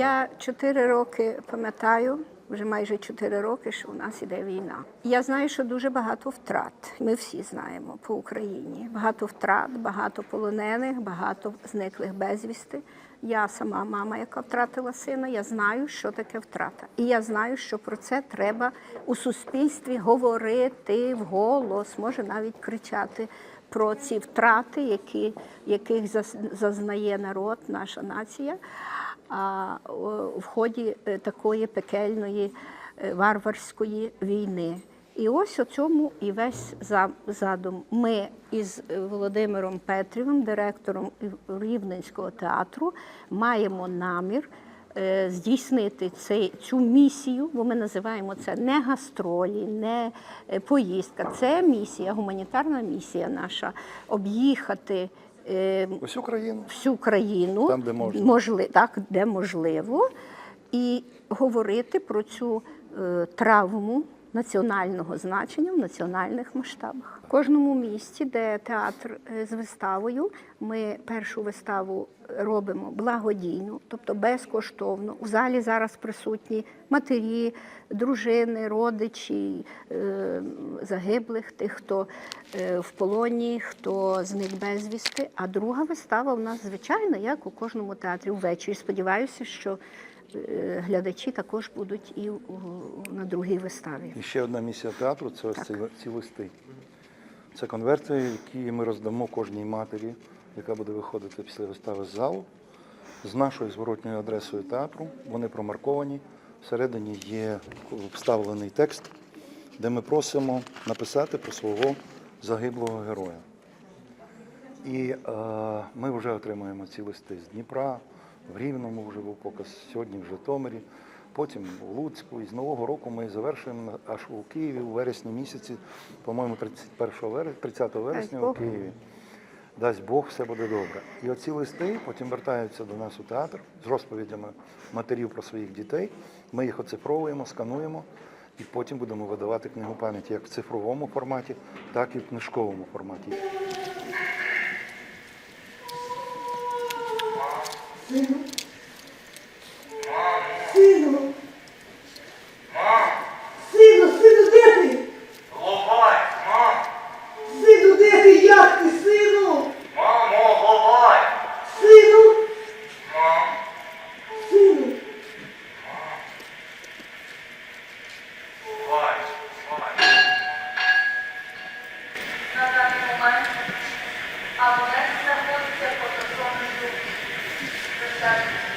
Я чотири роки пам'ятаю, вже майже чотири роки, що у нас іде війна. Я знаю, що дуже багато втрат. Ми всі знаємо по Україні. Багато втрат, багато полонених, багато зниклих безвісти. Я сама мама, яка втратила сина. Я знаю, що таке втрата. І я знаю, що про це треба у суспільстві говорити вголос, може навіть кричати про ці втрати, які, яких зазнає народ, наша нація а, в ході е, такої пекельної е, варварської війни. І ось у цьому і весь задум. Ми із е, Володимиром Петрівим, директором Рівненського театру, маємо намір е, здійснити цей, цю місію, бо ми називаємо це не гастролі, не поїздка. Це місія, гуманітарна місія наша об'їхати. Усю країну. всю країну, Там, де можна. можли, так, де можливо, і говорити про цю е, травму національного значення в національних масштабах. В кожному місті, де театр е, з виставою, ми першу виставу робимо благодійно, тобто безкоштовно. У залі зараз присутні матері, дружини, родичі е, загиблих, тих, хто в полоні, хто зник безвісти. А друга вистава у нас звичайно, як у кожному театрі ввечері. Сподіваюся, що глядачі також будуть і на другій виставі. І ще одна місія театру це ось ці, ці листи. Це конверти, які ми роздамо кожній матері, яка буде виходити після вистави з залу, з нашою зворотньою адресою театру. Вони промарковані. Всередині є вставлений текст, де ми просимо написати про свого загиблого героя. І е, ми вже отримуємо ці листи з Дніпра, в Рівному вже був показ, сьогодні в Житомирі, потім у Луцьку. І з Нового року ми завершуємо аж у Києві у вересні місяці, по-моєму, 31 вересня, 30 вересня у. Києві. Дасть Бог, все буде добре. І оці листи потім вертаються до нас у театр з розповідями матерів про своїх дітей. Ми їх оцифровуємо, скануємо і потім будемо видавати книгу пам'яті як в цифровому форматі, так і в книжковому форматі. Сину. Сину. Сину, сину, де ти? Головай, мам. Сину, де ти? Як ти, сину? Мамо, головай. Сину. Мам. Сину. Мам. Головай, головай. На даний момент абонент Thank you.